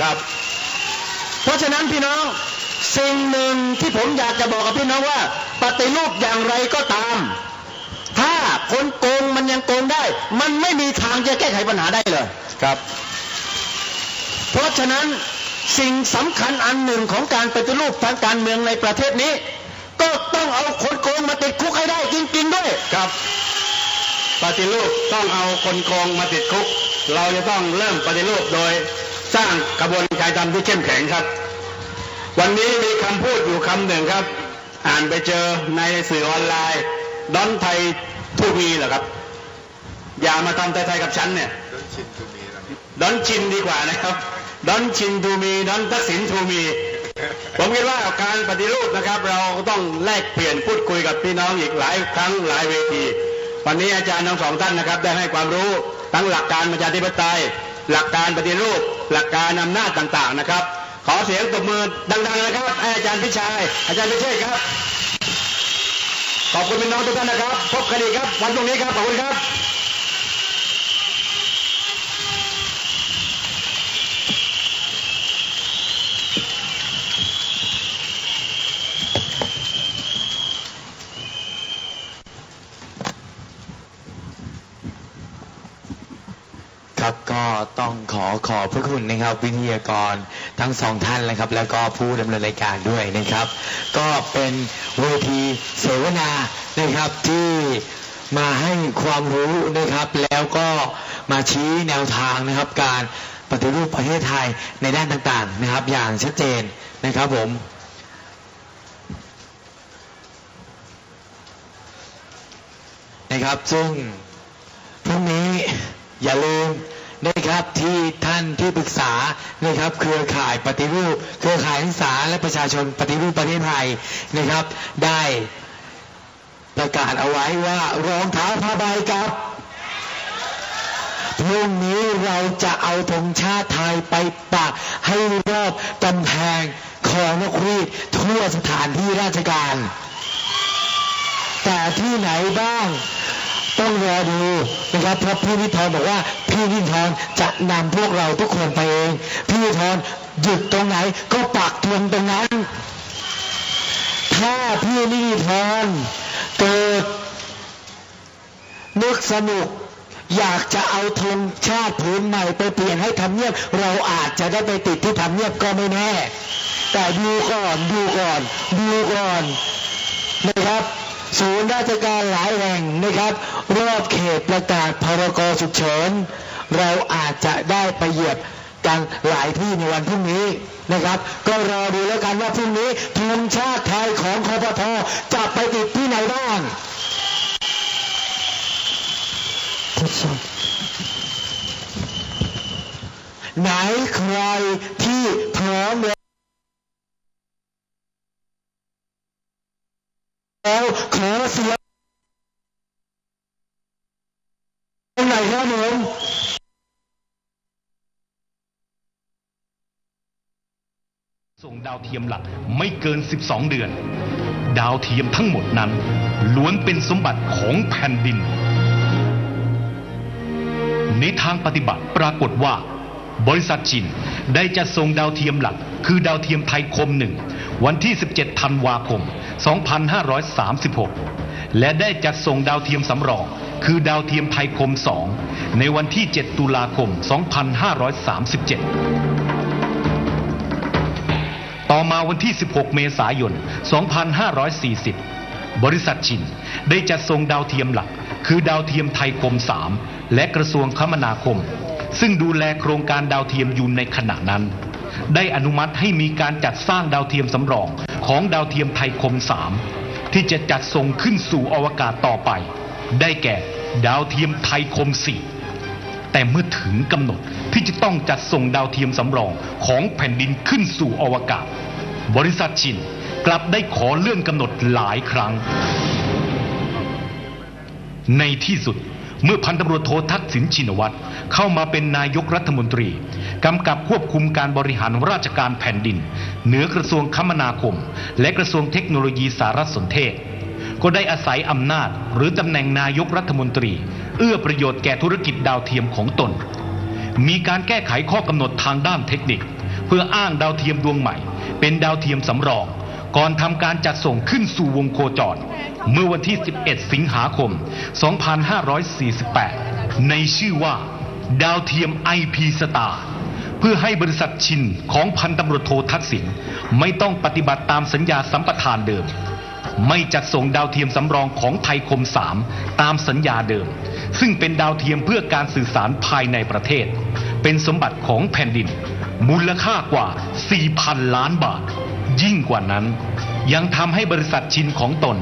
ครับ เพราะฉะนั้นพี่น้องสิ่งหนึ่งที่ผมอยากจะบอกกับพี่น้องว่า ปฏิรูปอย่างไรก็ตาม ถ้าคนโกงมันยังโกงได้ มันไม่มีทางจะแก้ไขปัญหาได้เลยครับ เพราะฉะนั้นสิ่งสำคัญอันหนึ่งของการปฏิรูปทางการเมืองในประเทศนี้ ก็ต้องเอาคนโกงมาติดคุกให้ได้จริงๆด้วยครับ ปฏิรูปต้องเอาคนโกงมาติดคุก เราจะต้องเริ่มปฏิรูปโดย สร้างกระบวนการยุติธรรมที่เข้มแข็งครับ วันนี้มีคำพูดอยู่คำหนึ่งครับ อ่านไปเจอในสื่อออนไลน์ดอนไทยทูมีเหรอครับ อย่ามาทำไทยๆกับฉันเนี่ยดอนชินดีกว่านะครับดอนชินทูมีดอนทักษิณทูมี ผมคิดว่าการปฏิรูปนะครับ เราก็ต้องแลกเปลี่ยนพูดคุยกับพี่น้องอีกหลายครั้งหลายเวที วันนี้อาจารย์ทั้งสองท่านนะครับ ได้ให้ความรู้ทั้งหลักการประชาธิปไตย หลักการปฏิรูป หลักการอำนาจต่างๆนะครับ ขอเสียงตบมือดังๆนะครับอาจารย์พิชัยอาจารย์พิเชษครับ ขอบคุณพี่น้องทุกท่านนะครับ พบกันอีกครับวันตรงนี้ครับขอบคุณครับ ครับก็ต้องขอขอบพระคุณนะครับ วิทยากรทั้งสองท่านนะครับ แล้วก็ผู้ดำเนินรายการด้วยนะครับ ก็เป็นเวทีเสวนานะครับที่มาให้ความรู้นะครับ แล้วก็มาชี้แนวทางนะครับ การปฏิรูปประเทศไทยในด้านต่างๆนะครับ อย่างชัดเจนนะครับผมนะครับซึ่งพรุ่งนี้อย่าลืม นะครับที่ท่านที่ปรึกษานะครับเครือข่ายปฏิรูป เครือข่ายนักศึกษาและประชาชนปฏิรูปประเทศไทยนะครับ ได้ประกาศเอาไว้ว่ารองเท้าผ้าใบกับพรุ่งนี้เราจะเอาธงชาติไทยไปปักให้รอบกำแพงของนกรีดทั่วสถานที่ราชการ แต่ที่ไหนบ้าง ต้องรอดูนะครับเพราะพี่นิทรบอกว่า พี่นิทรจะนำพวกเราทุกคนไปเอง พี่นิทรหยุดตรงไหนก็ปักธงตรงนั้น ถ้าพี่นิทรเกิดนึกสนุกอยากจะเอาธงชาติผืนใหม่ไปเปลี่ยนให้ทำเนียบ เราอาจจะได้ไปติดที่ทำเนียบก็ไม่แน่ แต่ดูก่อนดูก่อน ดูก่อนนะครับ ศูนย์ราชการหลายแห่งนะครับรอบเขตประกาศพรกฉุกเฉิน เราอาจจะได้ไปเหยียบกันหลายที่ในวันพรุ่งนี้นะครับ ก็รอดูแล้วกันว่าพรุ่งนี้ธงชาติไทยของคอปทจะไปติดที่ไหนบ้างทดสอบไหนใครที่พร้อมแล้ว แล้วขอเสียงตรงไหนครับ ผมส่งดาวเทียมหลักไม่เกิน 12 เดือน ดาวเทียมทั้งหมดนั้น ล้วนเป็นสมบัติของแผ่นดิน ในทางปฏิบัติปรากฏว่า บริษัทจินได้จัดส่งดาวเทียมหลัก คือดาวเทียมไทยคมหนึ่งวันที่ 17 ธันวาคม 2536 และได้จัดส่งดาวเทียมสำรอง คือดาวเทียมไทยคม 2 ในวันที่ 7 ตุลาคม 2537ต่อมาวันที่ 16 เมษายน 2540 บริษัทชินได้จัดส่งดาวเทียมหลัก คือดาวเทียมไทยคม 3 และกระทรวงคมนาคม ซึ่งดูแลโครงการดาวเทียมอยู่ในขณะนั้น ได้อนุมัติให้มีการจัดสร้างดาวเทียมสำรองของดาวเทียมไทยคม 3 ที่จะจัดส่งขึ้นสู่อวกาศต่อไป ได้แก่ดาวเทียมไทยคม4แต่เมื่อถึงกำหนดที่จะต้องจัดส่งดาวเทียมสำรองของแผ่นดินขึ้นสู่อวกาศ บริษัทชินกลับได้ขอเลื่อนกำหนดหลายครั้ง ในที่สุดเมื่อพันตำรวจโททักษิณชินวัตรเข้ามาเป็นนายกรัฐมนตรี กำกับควบคุมการบริหารราชการแผ่นดิน เหนือกระทรวงคมนาคม และกระทรวงเทคโนโลยีสารสนเทศ ก็ได้อาศัยอำนาจ หรือตำแหน่งนายกรัฐมนตรี เอื้อประโยชน์แก่ธุรกิจดาวเทียมของตน มีการแก้ไขข้อกำหนดทางด้านเทคนิค เพื่ออ้างดาวเทียมดวงใหม่ เป็นดาวเทียมสำรอง ก่อนทำการจัดส่งขึ้นสู่วงโคจร เมื่อวันที่ 11 สิงหาคม 2548 ในชื่อว่า ดาวเทียม IP Star เพื่อให้บริษัทชินของพันตำรวจโททักษิณไม่ต้องปฏิบัติตามสัญญาสัมปทานเดิม ไม่จัดส่งดาวเทียมสำรองของไทยคม 3 ตามสัญญาเดิม ซึ่งเป็นดาวเทียมเพื่อการสื่อสารภายในประเทศ เป็นสมบัติของแผ่นดิน มูลค่ากว่า 4,000 ล้านบาท ยิ่งกว่านั้น ยังทำให้บริษัทชินของตน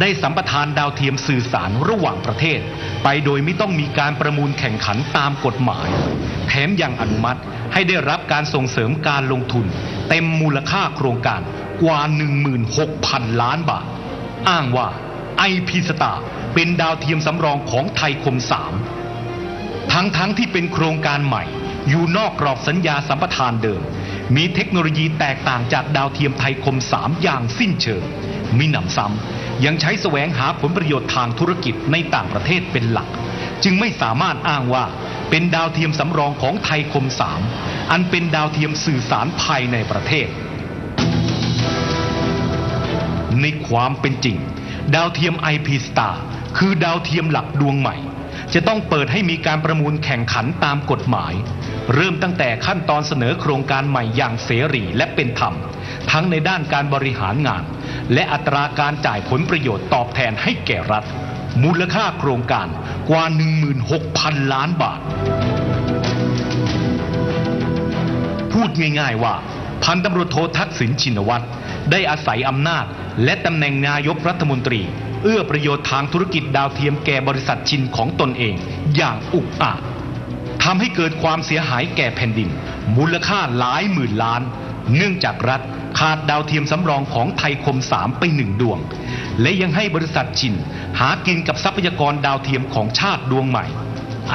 ได้สัมปทานดาวเทียมสื่อสารระหว่างประเทศ ไปโดยไม่ต้องมีการประมูลแข่งขันตามกฎหมาย แถมยังอนุมัติให้ได้รับการส่งเสริมการลงทุน เต็มมูลค่าโครงการกว่า 16,000 ล้านบาท อ้างว่า IP Star เป็นดาวเทียมสำรองของไทยคม3ทั้งๆทที่เป็นโครงการใหม่ อยู่นอกกรอบสัญญาสัมปทานเดิม มีเทคโนโลยีแตกต่างจากดาวเทียมไทยคม 3 อย่างสิ้นเชิงมีหนำซ้ำยังใช้แสวงหาผลประโยชน์ทางธุรกิจในต่างประเทศเป็นหลัก จึงไม่สามารถอ้างว่าเป็นดาวเทียมสำรองของไทยคม 3 อันเป็นดาวเทียมสื่อสารภายในประเทศ ในความเป็นจริง ดาวเทียม IP Star คือดาวเทียมหลักดวงใหม่ จะต้องเปิดให้มีการประมูลแข่งขันตามกฎหมาย เริ่มตั้งแต่ขั้นตอนเสนอโครงการใหม่อย่างเสรีและเป็นธรรม ทั้งในด้านการบริหารงาน และอัตราการจ่ายผลประโยชน์ตอบแทนให้แก่รัฐ มูลค่าโครงการกว่า 16,000 ล้านบาท พูดง่ายๆว่า พันตำรวจโททักษิณชินวัตรได้อาศัยอำนาจ และตำแหน่งนายกรัฐมนตรี เอื้อประโยชน์ทางธุรกิจดาวเทียมแก่บริษัทชินของตนเอง อย่างอุกอาจทำให้เกิดความเสียหายแก่แผ่นดิน มูลค่าหลายหมื่นล้าน เนื่องจากรัฐขาดดาวเทียมสำรองของไทยคมสามไปหนึ่งดวง และยังให้บริษัทชิน หากินกับทรัพยากรดาวเทียมของชาติดวงใหม่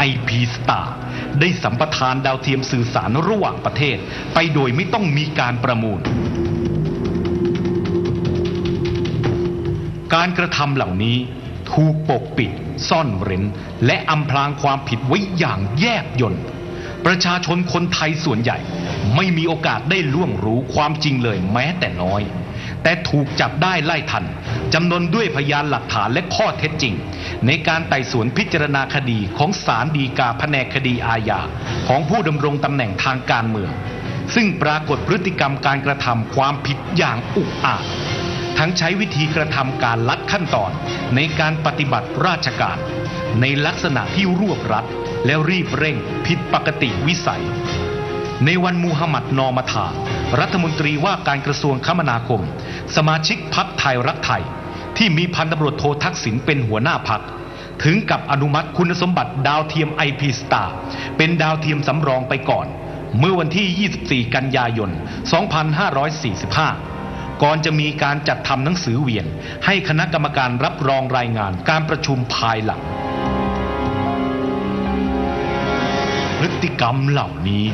IP Star ได้สัมปทานดาวเทียมสื่อสารระหว่างประเทศ ไปโดยไม่ต้องมีการประมูล การกระทำเหล่านี้ถูกปกปิด ซ่อนเร้น และอำพรางความผิดไว้อย่างแยบยลประชาชนคนไทยส่วนใหญ่ ไม่มีโอกาสได้ล่วงรู้ความจริงเลยแม้แต่น้อย แต่ถูกจับได้ไล่ทันจำนวนด้วยพยานหลักฐานและข้อเท็จจริง ในการไต่สวนพิจารณาคดีของศาลฎีกาแผนกคดีอาญาของผู้ดำรงตำแหน่งทางการเมือง ซึ่งปรากฏพฤติกรรมการกระทำความผิดอย่างอุกอาจ ทั้งใช้วิธีกระทำการลัดขั้นตอนในการปฏิบัติราชการ ในลักษณะที่รวบรัดและรีบเร่งผิดปกติวิสัย ในวันมูฮัมหมัดนอมาธารัฐมนตรีว่าการกระทรวงคมนาคม สมาชิกพักไทยรักไทย ที่มีพันตำรวจโททักษิณเป็นหัวหน้าพักถึงกับอนุมัติคุณสมบัติดาวเทียม IP Star เป็นดาวเทียมสำรองไปก่อน เมื่อวันที่ 24 กันยายน 2545 ก่อนจะมีการจัดทำหนังสือเวียน ให้คณะกรรมการรับรองรายงานการประชุมภายหลัง พฤติกรรมเหล่านี้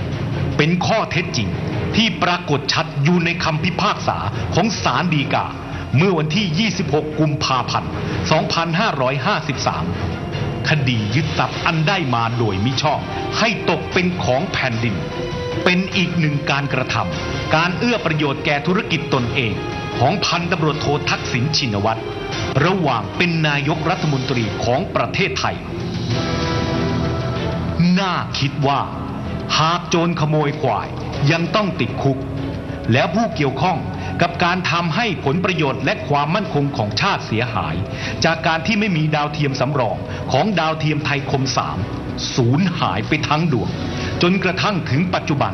เป็นข้อเท็จจริงที่ปรากฏชัดอยู่ในคำพิพากษาของศาลฎีกา เมื่อวันที่ 26 กุมภาพันธ์ 2553 คดียึดทรัพย์อันได้มาโดยมิชอบ ให้ตกเป็นของแผ่นดิน เป็นอีกหนึ่งการกระทำการเอื้อประโยชน์แก่ธุรกิจตนเอง ของพันตำรวจโททักษิณชินวัตรระหว่างเป็นนายกรัฐมนตรีของประเทศไทย น่าคิดว่า หากโจรขโมยควายยังต้องติดคุก แล้วผู้เกี่ยวข้อง กับการทำให้ผลประโยชน์และความมั่นคงของชาติเสียหาย จากการที่ไม่มีดาวเทียมสำรองของดาวเทียมไทยคมสามสูญหายไปทั้งดวง จนกระทั่งถึงปัจจุบัน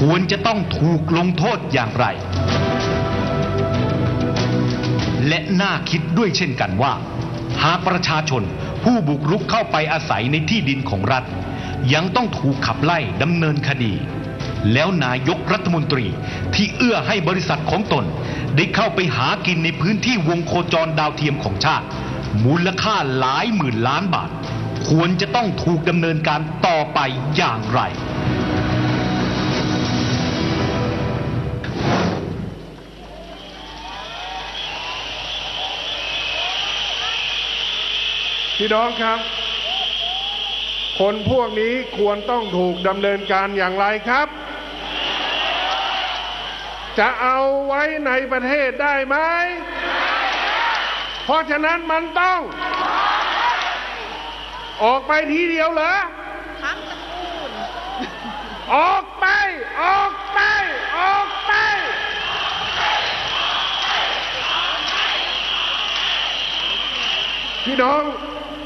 ควรจะต้องถูกลงโทษอย่างไร และน่าคิดด้วยเช่นกันว่า หากประชาชนผู้บุกรุกเข้าไปอาศัยในที่ดินของรัฐ ยังต้องถูกขับไล่ดำเนินคดี แล้วนายกรัฐมนตรีที่เอื้อให้บริษัทของตน ได้เข้าไปหากินในพื้นที่วงโคจรดาวเทียมของชาติ มูลค่าหลายหมื่นล้านบาท ควรจะต้องถูกดำเนินการต่อไปอย่างไร พี่น้องครับคนพวกนี้ควรต้องถูกดำเนินการอย่างไรครับ จะเอาไว้ในประเทศได้ไหม เพราะฉะนั้นมันต้อง ออกไปทีเดียวเหรอ ทั้งตระกูล ออกไป ออกไป ออกไป พี่น้อง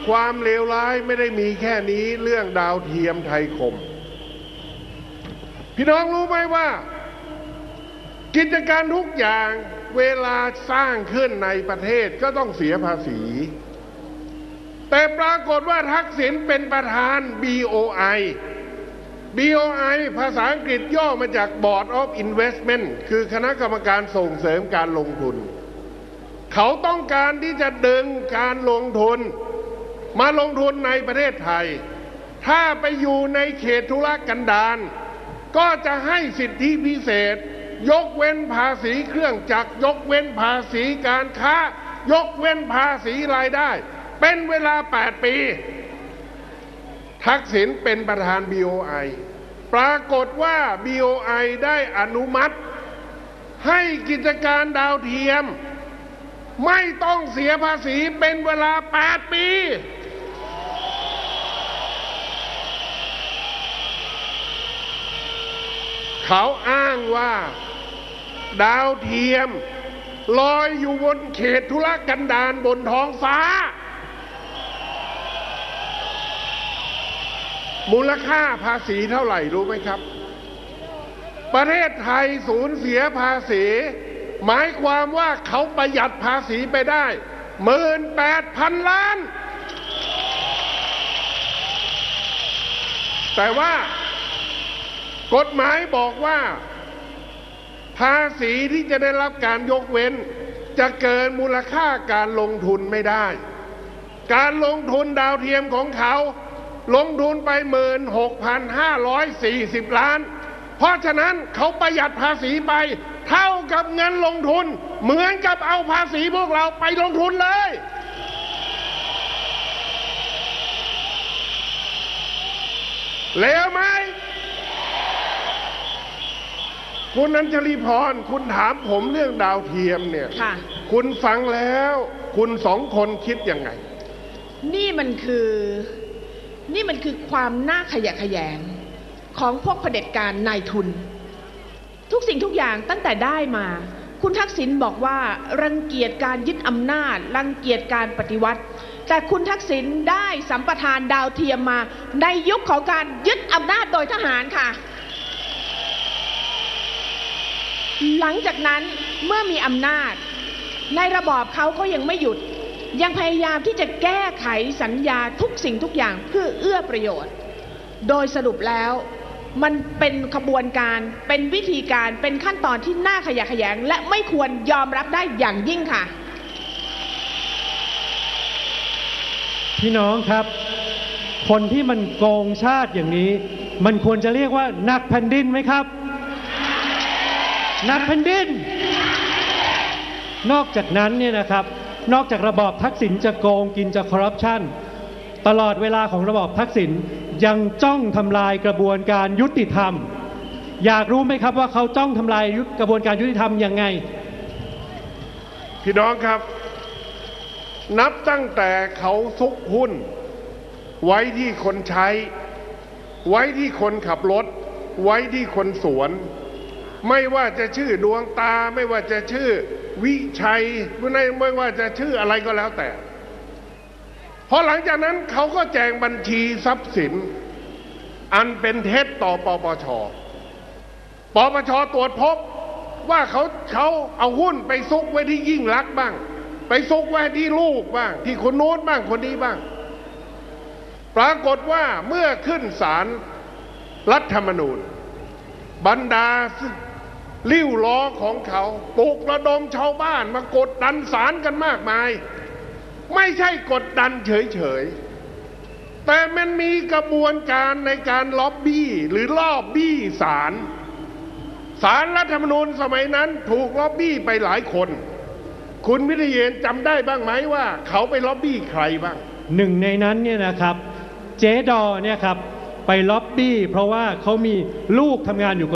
ความเลวร้ายไม่ได้มีแค่นี้เรื่องดาวเทียมไทยคม พี่น้องรู้ไหมว่า กิจการทุกอย่างเวลาสร้างขึ้นในประเทศก็ต้องเสียภาษี แต่ปรากฏว่าทักษิณเป็นประธาน BOI BOI ภาษาอังกฤษย่อมาจาก Board of Investment คือคณะกรรมการส่งเสริมการลงทุน เขาต้องการที่จะดึงการลงทุน มาลงทุนในประเทศไทย ถ้าไปอยู่ในเขตธุรกันดารก็จะให้สิทธิพิเศษ ยกเว้นภาษีเครื่องจักร ยกเว้นภาษีการค้า ยกเว้นภาษีรายได้ เป็นเวลา 8 ปี ทักษิณเป็นประธาน BOI ปรากฏว่า BOI ได้อนุมัติ ให้กิจการดาวเทียม ไม่ต้องเสียภาษีเป็นเวลา 8 ปีเขาอ้างว่า ดาวเทียม ลอยอยู่บนเขตธุรกันดารบนท้องฟ้า มูลค่าภาษีเท่าไหร่รู้ไหมครับ ประเทศไทยสูญเสียภาษี หมายความว่าเขาประหยัดภาษีไปได้หมื่นแปดพันล้าน แต่ว่ากฎหมายบอกว่า ภาษีที่จะได้รับการยกเว้น จะเกินมูลค่าการลงทุนไม่ได้ การลงทุนดาวเทียมของเขา ลงทุนไปหมื่นหกพันห้าร้อยสี่สิบล้าน เพราะฉะนั้นเขาประหยัดภาษีไป เท่ากับเงินลงทุน เหมือนกับเอาภาษีพวกเราไปลงทุนเลยเลวไหม คุณนันชลีพร คุณถามผมเรื่องดาวเทียมเนี่ย ค่ะ คุณฟังแล้ว คุณสองคนคิดยังไง นี่มันคือ นี่มันคือความน่าขยะแขยงของพวกเผด็จการนายทุน ทุกสิ่งทุกอย่างตั้งแต่ได้มา คุณทักษิณบอกว่ารังเกียจการยึดอำนาจ รังเกียจการปฏิวัติ แต่คุณทักษิณได้สัมปทานดาวเทียมมา ในยุคของการยึดอำนาจโดยทหารค่ะ หลังจากนั้นเมื่อมีอำนาจ ในระบอบเขาก็ยังไม่หยุด ยังพยายามที่จะแก้ไขสัญญาทุกสิ่งทุกอย่างเพื่อเอื้อประโยชน์ โดยสรุปแล้วมันเป็นขบวนการเป็นวิธีการเป็นขั้นตอนที่น่าขยะแขยง และไม่ควรยอมรับได้อย่างยิ่งค่ะ พี่น้องครับ คนที่มันโกงชาติอย่างนี้ มันควรจะเรียกว่านักแผ่นดินไหมครับ นักแผ่นดิน นอกจากนั้นเนี่ยนะครับ นอกจากระบอบทักษิณจะโกงกินจะคอร์รัปชันตลอดเวลาของระบอบทักษิณยังจ้องทำลายกระบวนการยุติธรรม อยากรู้ไหมครับว่าเขาจ้องทำลายกระบวนการยุติธรรมยังไง พี่น้องครับ นับตั้งแต่เขาซุกหุ้น ไว้ที่คนใช้ ไว้ที่คนขับรถ ไว้ที่คนสวน ไม่ว่าจะชื่อดวงตา ไม่ว่าจะชื่อวิชัยไม่ไม่ว่าจะชื่ออะไรก็แล้วแต่พอหลังจากนั้นเขาก็แจงบัญชีทรัพย์สิน อันเป็นเท็จต่อปปชปปชตรวจพบว่าเขาเขาเอาหุ้นไปซุกไว้ที่ยิ่งรักษ์บ้าง ไปซุกไว้ที่ลูกบ้าง ที่คนโน้นบ้างคนนี้บ้าง ปรากฏว่าเมื่อขึ้นศาลรัฐธรรมนูญ บรรดา ลิ้วล้อของเขาปลุกระดมชาวบ้านมากดดันศาลกันมากมาย ไม่ใช่กดดันเฉยๆ แต่มันมีกระบวนการในการล็อบบี้หรือลอบบี้ศาลศาลรัฐธรรมนูญสมัยนั้นถูกล็อบบี้ไปหลายคน คุณวิทยเยนจำได้บ้างไหมว่า เขาไปล็อบบี้ใครบ้างหนึ่งในนั้นเนี่ยนะครับ เจดอเนี่ยครับไปล็อบบี้ เพราะว่าเขามีลูกทำงานอยู่